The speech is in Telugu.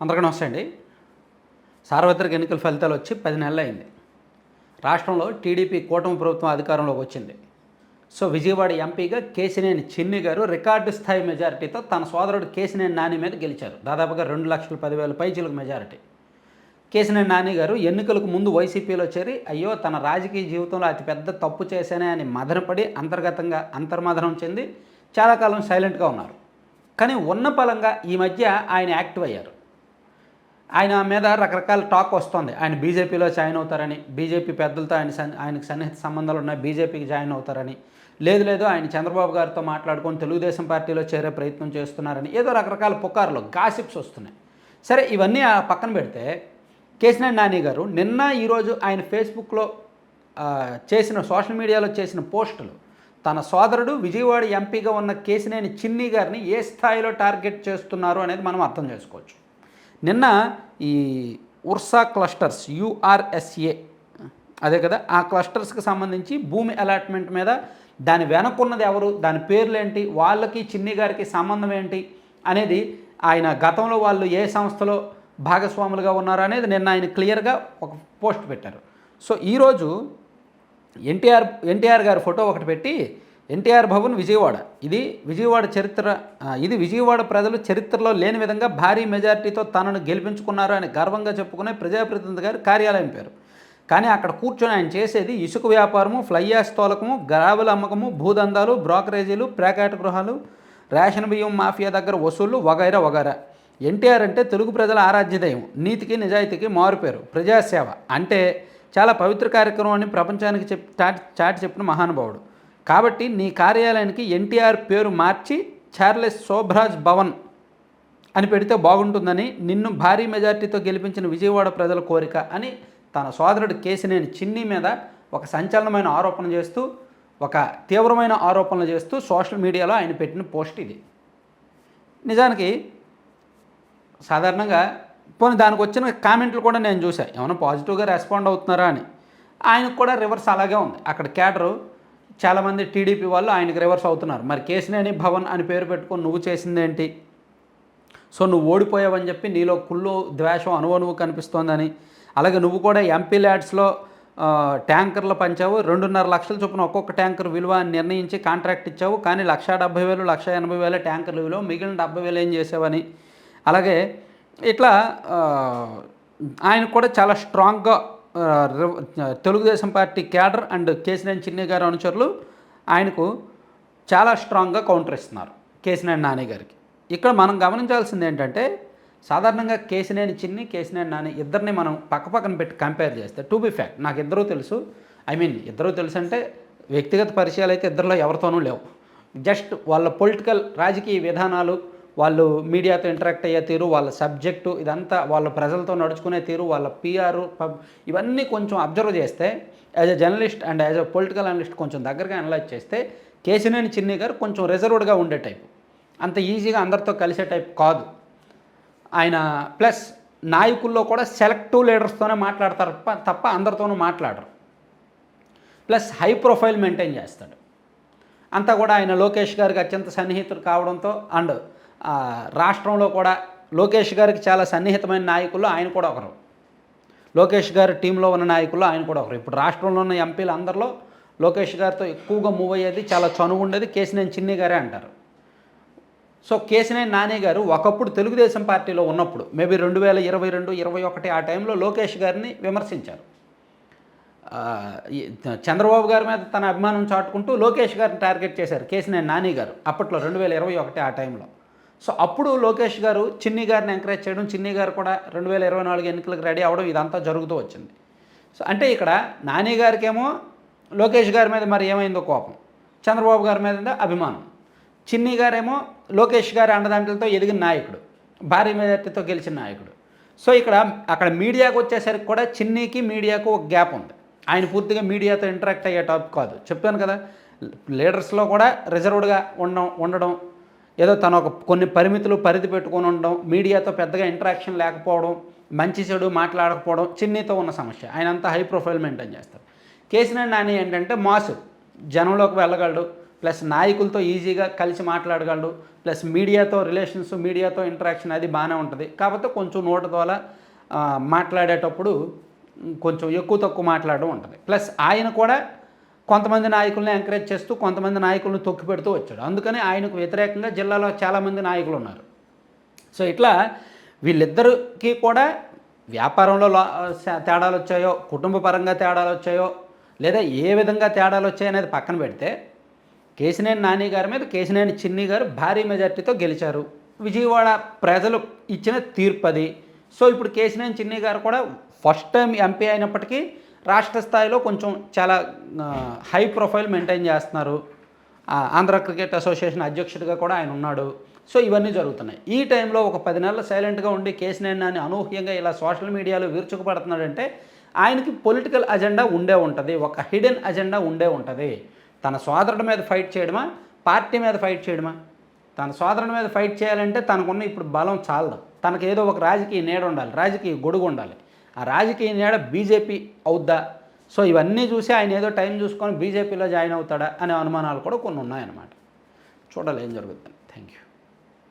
అందరికీ నమస్తే అండి. సార్వత్రిక ఎన్నికల ఫలితాలు వచ్చి పది నెలలు అయింది. రాష్ట్రంలో టీడీపీ కూటమి ప్రభుత్వం అధికారంలోకి వచ్చింది. సో విజయవాడ ఎంపీగా కేసినేని చిన్ని గారు రికార్డు స్థాయి మెజారిటీతో తన సోదరుడు కేసినేని నాని మీద గెలిచారు. దాదాపుగా రెండు లక్షల పదివేల పైచీలకు మెజారిటీ. కేసినేని నాని గారు ఎన్నికలకు ముందు వైసీపీలో చేరి అయ్యో తన రాజకీయ జీవితంలో అతిపెద్ద తప్పు చేశానే అని మదనపడి అంతర్గతంగా అంతర్మదనం చెంది చాలా కాలం సైలెంట్గా ఉన్నారు. కానీ ఉన్న పలంగా ఈ మధ్య ఆయన యాక్టివ్ అయ్యారు. ఆయన మీద రకరకాల టాక్ వస్తుంది. ఆయన బీజేపీలో జాయిన్ అవుతారని బీజేపీ పెద్దలతో ఆయన సన్ ఆయనకు సన్నిహిత సంబంధాలు ఉన్నాయి బీజేపీకి జాయిన్ అవుతారని. లేదు లేదు ఆయన చంద్రబాబు గారితో మాట్లాడుకొని తెలుగుదేశం పార్టీలో చేరే ప్రయత్నం చేస్తున్నారని ఏదో రకరకాల పుకార్లు గాసిప్స్ వస్తున్నాయి. సరే ఇవన్నీ ఆ పక్కన పెడితే కేసినేని నాని గారు నిన్న ఈరోజు ఆయన ఫేస్బుక్లో చేసిన సోషల్ మీడియాలో చేసిన పోస్టులు తన సోదరుడు విజయవాడ ఎంపీగా ఉన్న కేసినేని చిన్ని గారిని ఏ స్థాయిలో టార్గెట్ చేస్తున్నారు అనేది మనం అర్థం చేసుకోవచ్చు. నిన్న ఈ ఉర్సా క్లస్టర్స్ యుఆర్ఎస్ఏ అదే కదా ఆ క్లస్టర్స్కి సంబంధించి భూమి అలాట్మెంట్ మీద దాని వెనక్కున్నది ఎవరు దాని పేర్లేంటి వాళ్ళకి చిన్ని గారికి సంబంధం ఏంటి అనేది ఆయన గతంలో వాళ్ళు ఏ సంస్థలో భాగస్వాములుగా ఉన్నారు అనేది నిన్న ఆయన క్లియర్గా ఒక పోస్ట్ పెట్టారు. సో ఈరోజు ఎన్టీఆర్ ఎన్టీఆర్ గారి ఫోటో ఒకటి పెట్టి ఎన్టీఆర్ భవన్ విజయవాడ. ఇది విజయవాడ చరిత్ర ఇది విజయవాడ ప్రజలు చరిత్రలో లేని విధంగా భారీ మెజారిటీతో తనను గెలిపించుకున్నారు అని గర్వంగా చెప్పుకునే ప్రజాప్రతినిధి గారి కార్యాలయం పేరు. కానీ అక్కడ కూర్చొని ఆయన చేసేది ఇసుక వ్యాపారము ఫ్లైయాస్ తోలకము గ్రావెల్ అమ్మకము భూదందాలు బ్రోకరేజీలు ప్రేకాట గృహాలు రేషన్ బియ్యం మాఫియా దగ్గర వసూళ్ళు వగైరా వగైరా. ఎన్టీఆర్ అంటే తెలుగు ప్రజల ఆరాధ్యదయం నీతికి నిజాయితీకి మారుపేరు ప్రజాసేవ. అంటే చాలా పవిత్ర కార్యక్రమం అని ప్రపంచానికి చెప్ చాటి చాటి చెప్పిన మహానుభావుడు. కాబట్టి నీ కార్యాలయానికి ఎన్టీఆర్ పేరు మార్చి చార్లెస్ శోభరాజ్ భవన్ అని పెడితే బాగుంటుందని నిన్ను భారీ మెజార్టీతో గెలిపించిన విజయవాడ ప్రజల కోరిక అని తన సోదరుడు కేసినేని చిన్ని మీద ఒక సంచలనమైన ఆరోపణ చేస్తూ ఒక తీవ్రమైన ఆరోపణలు చేస్తూ సోషల్ మీడియాలో ఆయన పెట్టిన పోస్ట్ ఇది. నిజానికి సాధారణంగా పోనీ దానికి వచ్చిన కామెంట్లు కూడా నేను చూశాను ఏమైనా పాజిటివ్గా రెస్పాండ్ అవుతున్నారా అని. ఆయనకు కూడా రివర్స్ అలాగే ఉంది. అక్కడ క్యాడరు చాలామంది టీడీపీ వాళ్ళు ఆయనకి రివర్స్ అవుతున్నారు. మరి కేసినేని భవన్ అని పేరు పెట్టుకొని నువ్వు చేసిందేంటి? సో నువ్వు ఓడిపోయావని చెప్పి నీలో కుళ్ళు ద్వేషం అనువనువు కనిపిస్తోందని. అలాగే నువ్వు కూడా ఎంపీ ల్యాడ్స్లో ట్యాంకర్లు పంచావు. రెండున్నర లక్షల చొప్పున ఒక్కొక్క ట్యాంకర్ విలువ అని నిర్ణయించి కాంట్రాక్ట్ ఇచ్చావు. కానీ లక్ష డెబ్బై వేలు లక్ష ఎనభై వేల ట్యాంకర్ల విలువ మిగిలిన డెబ్బై వేలు ఏం చేసావని. అలాగే ఇట్లా ఆయన కూడా చాలా స్ట్రాంగ్గా Telugu Desam party cadre and Kesineni Chinni గారు అనుచరులు ఆయనకు చాలా స్ట్రాంగ్గా కౌంటర్ ఇస్తున్నారు కేసినేని నాని గారికి. ఇక్కడ మనం గమనించాల్సింది ఏంటంటే సాధారణంగా కేసినేని చిన్ని కేసినేని నాని ఇద్దరిని మనం పక్క పక్కన పెట్టి కంపేర్ చేస్తే టు బి ఫ్యాక్ట్ నాకు ఇద్దరూ తెలుసు. ఐ మీన్ ఇద్దరూ తెలుసు అంటే వ్యక్తిగత పరిచయాలు అయితే ఇద్దరిలో ఎవరితోనూ లేవు. జస్ట్ వాళ్ళ పొలిటికల్ రాజకీయ విధానాలు వాళ్ళు మీడియాతో ఇంటరాక్ట్ అయ్యే తీరు వాళ్ళ సబ్జెక్టు ఇదంతా వాళ్ళ ప్రజలతో నడుచుకునే తీరు వాళ్ళ పిఆర్ పబ్ ఇవన్నీ కొంచెం అబ్జర్వ్ చేస్తే as a journalist and as a political analyst కొంచెం దగ్గరగా అనలైజ్ చేస్తే కేసినేని చిన్ని గారు కొంచెం రిజర్వ్డ్గా ఉండే టైపు అంత ఈజీగా అందరితో కలిసే టైప్ కాదు. ఆయన ప్లస్ నాయకుల్లో కూడా సెలెక్టివ్ లీడర్స్తోనే మాట్లాడతారు తప్ప- తప్ప అందరితోనూ మాట్లాడరు. ప్లస్ హై ప్రొఫైల్ మెయింటైన్ చేస్తాడు. అంతా కూడా ఆయన లోకేష్ గారికి అత్యంత సన్నిహితుడు కావడంతో అండ్ రాష్ట్రంలో కూడా లోకేష్ గారికి చాలా సన్నిహితమైన నాయకుల్లో ఆయన కూడా ఒకరు. లోకేష్ గారి టీంలో ఉన్న నాయకుల్లో ఆయన కూడా ఒకరు. ఇప్పుడు రాష్ట్రంలో ఉన్న ఎంపీలు అందరిలో లోకేష్ గారితో ఎక్కువగా మూవ్ అయ్యేది చాలా చనువు ఉండేది కేసినేని చిన్ని గారే అంటారు. సో కేసినేని నాని గారు ఒకప్పుడు తెలుగుదేశం పార్టీలో ఉన్నప్పుడు మేబీ రెండు వేల ఇరవై రెండు ఇరవై ఒకటి ఆ టైంలో లోకేష్ గారిని విమర్శించారు. చంద్రబాబు గారి మీద తన అభిమానం చాటుకుంటూ లోకేష్ గారిని టార్గెట్ చేశారు కేసినేని నాని గారు అప్పట్లో రెండు వేల ఇరవై ఒకటి ఆ టైంలో. సో అప్పుడు లోకేష్ గారు చిన్ని గారిని ఎంకరేజ్ చేయడం చిన్ని గారు కూడా రెండు వేల ఇరవై నాలుగు ఎన్నికలకు రెడీ అవ్వడం ఇదంతా జరుగుతూ వచ్చింది. సో అంటే ఇక్కడ నాని గారికేమో లోకేష్ గారి మీద మరి ఏమైందో కోపం చంద్రబాబు గారి మీద అభిమానం. చిన్ని గారేమో లోకేష్ గారి అండదండలతో ఎదిగిన నాయకుడు భారీ మెజార్టీతో గెలిచిన నాయకుడు. సో ఇక్కడ అక్కడ మీడియాకు వచ్చేసరికి కూడా చిన్నీకి మీడియాకు ఒక గ్యాప్ ఉంది. ఆయన పూర్తిగా మీడియాతో ఇంటరాక్ట్ అయ్యే టాపిక్ కాదు. చెప్పాను కదా లీడర్స్లో కూడా రిజర్వ్డ్గా ఉండడం ఉండడం ఏదో తన ఒక కొన్ని పరిమితులు పరిధి పెట్టుకొని ఉండడం మీడియాతో పెద్దగా ఇంటరాక్షన్ లేకపోవడం మంచి చెడు మాట్లాడకపోవడం చిన్నీతో ఉన్న సమస్య. ఆయన అంతా హై ప్రొఫైల్ మెయింటైన్ చేస్తారు. కేసినేని నాని ఏంటంటే మాసు జనంలోకి వెళ్ళగలడు ప్లస్ నాయకులతో ఈజీగా కలిసి మాట్లాడగలడు ప్లస్ మీడియాతో రిలేషన్స్ మీడియాతో ఇంటరాక్షన్ అది బాగానే ఉంటుంది. కాకపోతే కొంచెం నోటి ద్వారా మాట్లాడేటప్పుడు కొంచెం ఎక్కువ తక్కువ మాట్లాడడం ఉంటుంది. ప్లస్ ఆయన కూడా కొంతమంది నాయకులను ఎంకరేజ్ చేస్తూ కొంతమంది నాయకులను తొక్కి పెడుతూ వచ్చాడు. అందుకని ఆయనకు వ్యతిరేకంగా జిల్లాలో చాలామంది నాయకులు ఉన్నారు. సో ఇట్లా వీళ్ళిద్దరికి కూడా వ్యాపారంలో లా- తేడాలు వచ్చాయో కుటుంబ పరంగా తేడాలు వచ్చాయో లేదా ఏ విధంగా తేడాలు వచ్చాయో అనేది పక్కన పెడితే కేశినేని నాని గారి మీద కేశినేని చిన్ని గారు భారీ మెజార్టీతో గెలిచారు. విజయవాడ ప్రజలు ఇచ్చిన తీర్పు అది సో ఇప్పుడు కేశినేని చిన్ని గారు కూడా ఫస్ట్ టైం ఎంపీ అయినప్పటికీ రాష్ట్ర స్థాయిలో కొంచెం చాలా హై ప్రొఫైల్ మెయింటైన్ చేస్తున్నారు. ఆంధ్ర క్రికెట్ అసోసియేషన్ అధ్యక్షుడిగా కూడా ఆయన ఉన్నాడు. సో ఇవన్నీ జరుగుతున్నాయి. ఈ టైంలో ఒక పది నెలలు సైలెంట్గా ఉండి కేసినేని అనూహ్యంగా ఇలా సోషల్ మీడియాలో విరుచుకుపడుతున్నాడంటే ఆయనకి పొలిటికల్ అజెండా ఉండే ఉంటుంది. ఒక హిడెన్ అజెండా ఉండే ఉంటుంది. తన సోదరుడి మీద ఫైట్ చేయడమా? పార్టీ మీద ఫైట్ చేయడమా? తన సోదరుడి మీద ఫైట్ చేయాలంటే తనకున్న ఇప్పుడు బలం చాలదు. తనకు ఏదో ఒక రాజకీయ నీడ ఉండాలి. రాజకీయ గొడుగు ఉండాలి. ఆ రాజకీయ నీడ బీజేపీ అవుద్దా? సో ఇవన్నీ చూసి ఆయన ఏదో టైం చూసుకొని బీజేపీలో జాయిన్ అవుతాడా అనే అనుమానాలు కూడా కొన్ని ఉన్నాయన్నమాట. చూడాలి ఏం జరుగుతుంది. Thank you